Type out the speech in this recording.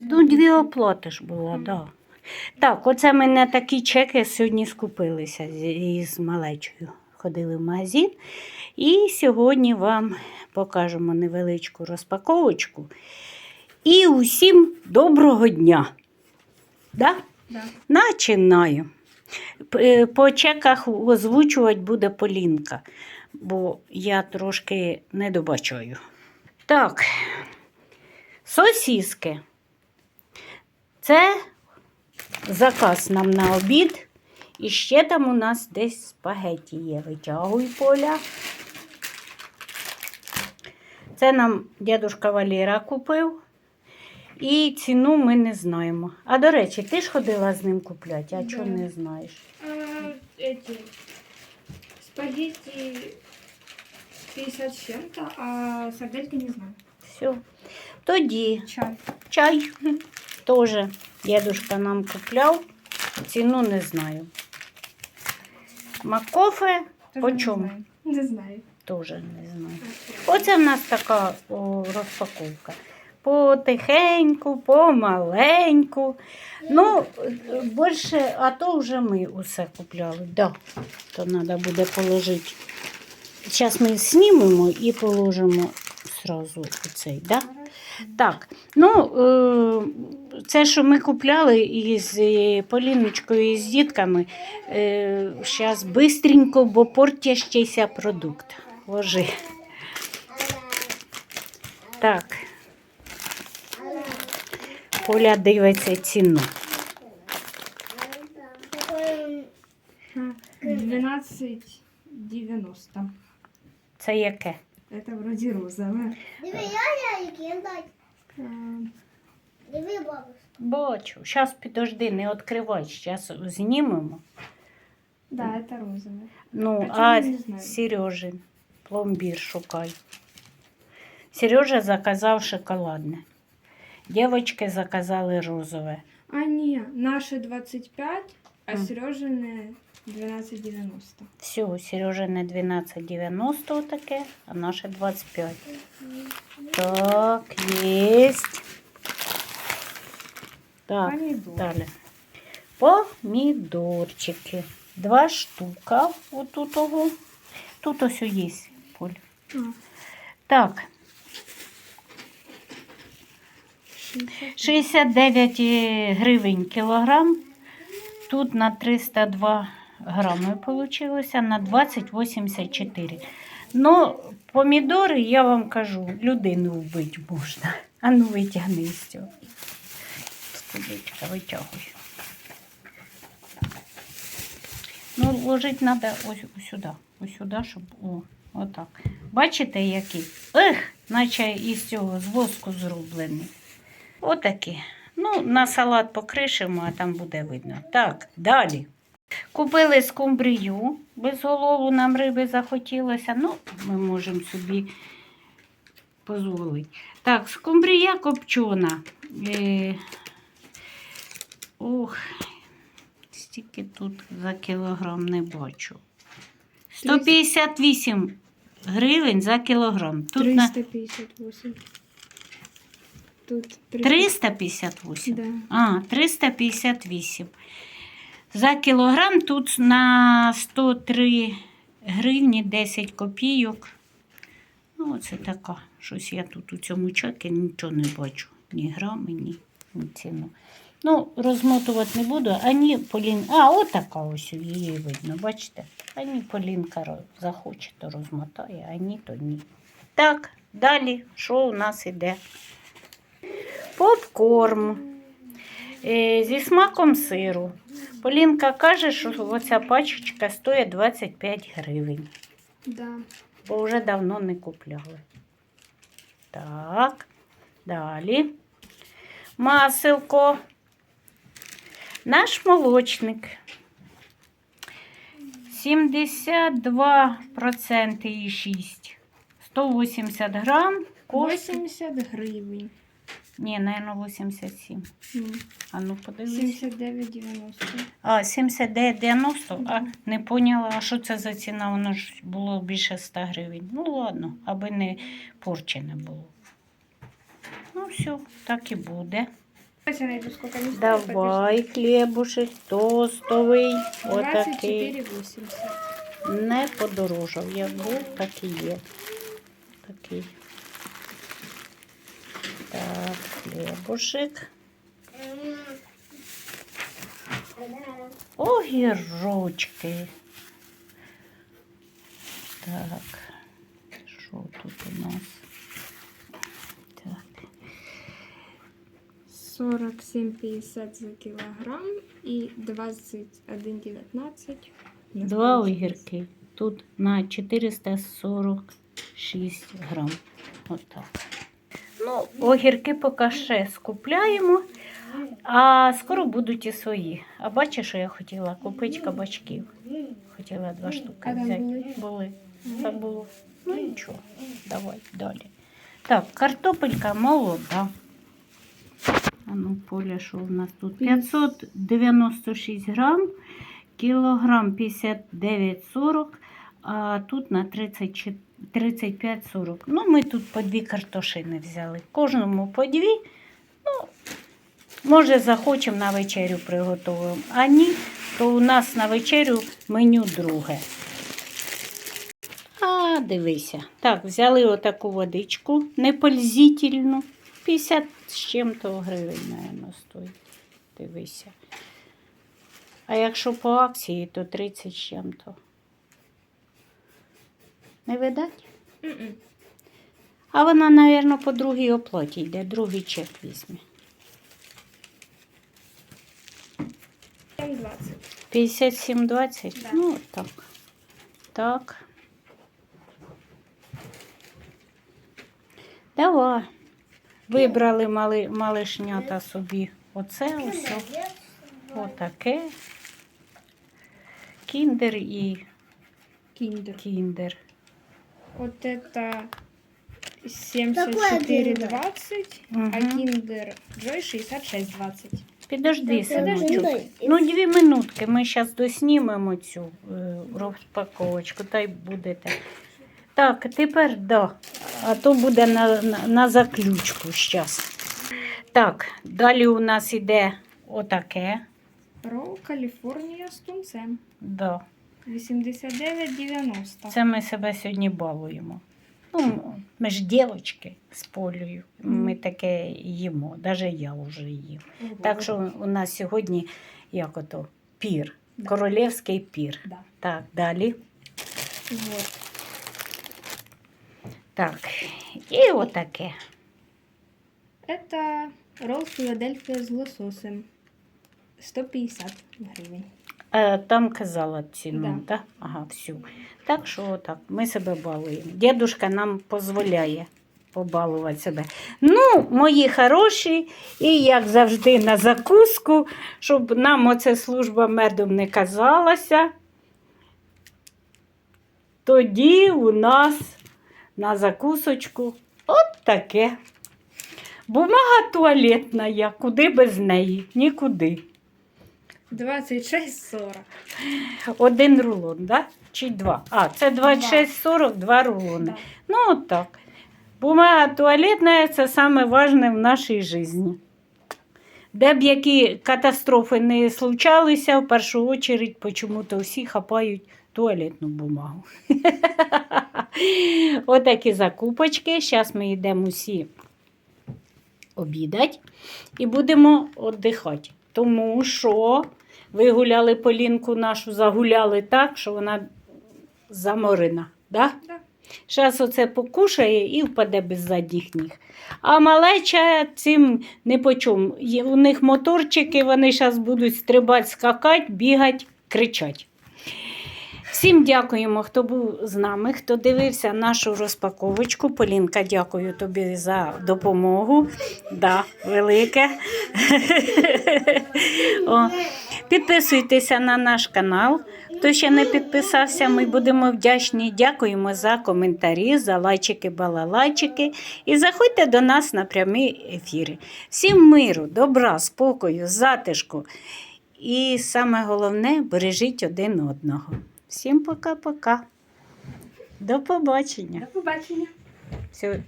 Ну, дві оплати ж було, так. Да. Так, оце ми на такі чеки сьогодні скупилися із малечою. Ходили в магазин. І сьогодні вам покажемо невеличку розпаковочку. І усім доброго дня. Да? Да. Начинаю. Е, По чеках озвучувати буде Полінка, бо я трошки не добачаю. Так, сосіски. Це заказ нам на обід. І ще там у нас десь спагеті є. Витягуй поля. Це нам дядушка Валера купив. І ціну ми не знаємо. А до речі, ти ж ходила з ним купляти, а Да. чого не знаєш? А, эти спагетти 50 с чем-то, а сардельки не знаю. Все. Тоді Чай. чай теж дядушка нам купляв. Ціну не знаю. Макофе по чому? Не знаю. Теж не знаю. Оце в нас така о, розпаковка. Потихеньку, помаленьку. Ну, більше, а то вже ми усе купляли. Да. То треба буде положити. Зараз ми знімемо і положимо сразу оцей. Да? Так, ну е, це, що ми купляли із е, Поліночкою і з дітками, зараз бистренько, бо портящийся продукт. Ложи. Так. Поля дивиться ціну. Ха, 12,90. Це яке? Это вроде розовое. Диви, я я кидать. А, Диви, бабусь. Бачу. Зараз підожди, не відкривай, зараз знімемо. Да, это розовое. Ну, А а чому не знаю? Сережин пломбір шукай. Сережа заказав шоколадне. Дівчатки заказали розове. А не, наши 25, а М. Сережины 12,90. Все, Сережине 12,90 таке, а наше 25. Так, єсть. Так, Помидор. далі. Помідорчики. Два штука. Отут того. Тут ось є, Поль. Так, 69 гривень кілограм. Тут на 302 грами вийшло, на 20,84. Ну, помідори, я вам кажу, людину вбити можна. А ну витягни з цього. Студечка, витягуй. Ну, ложити треба ось, ось сюди. Ось сюди, щоб. О, отак. Бачите, який? Ех, наче із цього з воску зроблений. Отакі. Ну, на салат покришимо, а там буде видно. Так, далі. Купили скумбрію. Без голову нам риби захотілося. Ну, ми можемо собі дозволити. Так, скумбрія копчена. Ох, стільки тут за кілограм не бачу. 158 гривень за кілограм. Тут 358. Тут 358. Да. А, 358. За кілограм тут на 103 гривні 10 копійок. Ну, оце така. Щось я тут у цьому чекі нічого не бачу. Ні грами, ні ціну. Ну, розмотувати не буду. Ані Полін. А, отака ось її видно, бачите? Ані Полінка захоче, то розмотає, а ні, то ні. Так, далі, що у нас іде? Попкорн е, зі смаком сиру. Полінка каже, що оця пачечка стоїть 25 гривень, Да. бо вже давно не купляли. Так, далі. Маселко. Наш молочник. 72% і 6. 180 грам. Коштує. 80 гривень. Ні, наверное, 87. М, А ну подивись. 79,90. А, 79,90. А, не поняла, а що це за ціна? Воно ж було більше 100 гривень. Ну ладно, аби не порчене було. Ну все, так і буде. Я найду, сколько они стоят. Давай, хлібушек, тостовий, отакий. 24,80. Не подорожав. Як був, так і є. Такий. Так, хлібушек. Огірочки. Так. Що тут у нас? 47,50 за килограмм и 21,19. Два огірки. Тут на 446 грам. Отак. Ну, огірки поки ще скупляємо, а скоро будуть і свої. А бачиш, що я хотіла купити кабачків. Хотіла два штуки взяти. були? Були. Так було. Ну нічого, давай далі. Так, картопелька молода. А ну, Поля, що в нас тут? 596 грам, кілограм 59,40, а тут на 34 35,40. Ну, ми тут по дві картошини взяли. Кожному по дві. Ну, може, захочемо на вечерю приготуємо. А ні, то у нас на вечерю меню друге. А, дивися. Так, взяли отаку водичку непользительну. 50 з чим-то гривень, наверное, стоїть. Дивися. А якщо по акції, то 30 з чим-то. Не видать? А вона, мабуть, по другій оплаті йде, другий чек візьме. 7,20. 57,20? Да. Ну, так. Так. Давай. Вибрали мали, малишнята собі оце ось. Отаке. Кіндер і Киндер. кіндер. Вот это Какой 74,20, а Мгм. Киндер Джой 66,20. Підожди, синочок. Ну, дві минутки. Ми зараз доснімемо цю е, розпаковочку, та й будете. Так, тепер да. А то буде на, на, на заключку зараз. Так, далі у нас іде отаке. Ролл Калифорния с тунцем. Да. 89,90. Це ми себе сьогодні балуємо. Ну, ми ж дівчатки з полею. Ми таке їмо. Навіть я вже їм. Так що у нас сьогодні як ото пір. Да. Королівський пір. Да. Так, далі. Вот. Так. І отаке. Это ролл Филадельфия с лососем. 150 гривен. Е, там казала ціну, Да. так? Ага, всю. Так що отак, ми себе балуємо. Дідушка нам дозволяє побалувати себе. Ну, мої хороші, і як завжди на закуску, щоб нам оця служба медом не казалася. Тоді у нас на закусочку от таке. Бумага туалетна, я, куди без неї? Нікуди. 26,40. Один рулон, да? Чи два? А, це 26,40, два рулони. Да. Ну, от так. Бумага туалетна це саме важне в нашій житті. Де б які катастрофи не случалися, в першу чергу чому-то всі хапають туалетну бумагу. Отакі закупочки. Зараз ми йдемо всі обідати і будемо віддихати. Тому що ви гуляли Полінку нашу, загуляли так, що вона заморена. Да? Да. Зараз оце покушає і впаде без задніх ніг. А малеча цим не по чому. У них моторчики, вони зараз будуть стрибати, скакати, бігати, кричати. Всім дякуємо, хто був з нами, хто дивився нашу розпаковочку. Полінка, дякую тобі за допомогу. Да, велике. О, підписуйтеся на наш канал. Хто ще не підписався, ми будемо вдячні. Дякуємо за коментарі, за лайчики, балалайчики. І заходьте до нас на прямі ефіри. Всім миру, добра, спокою, затишку. І саме головне бережіть один одного. Всім пока-пока. До побачення. До побачення. Все.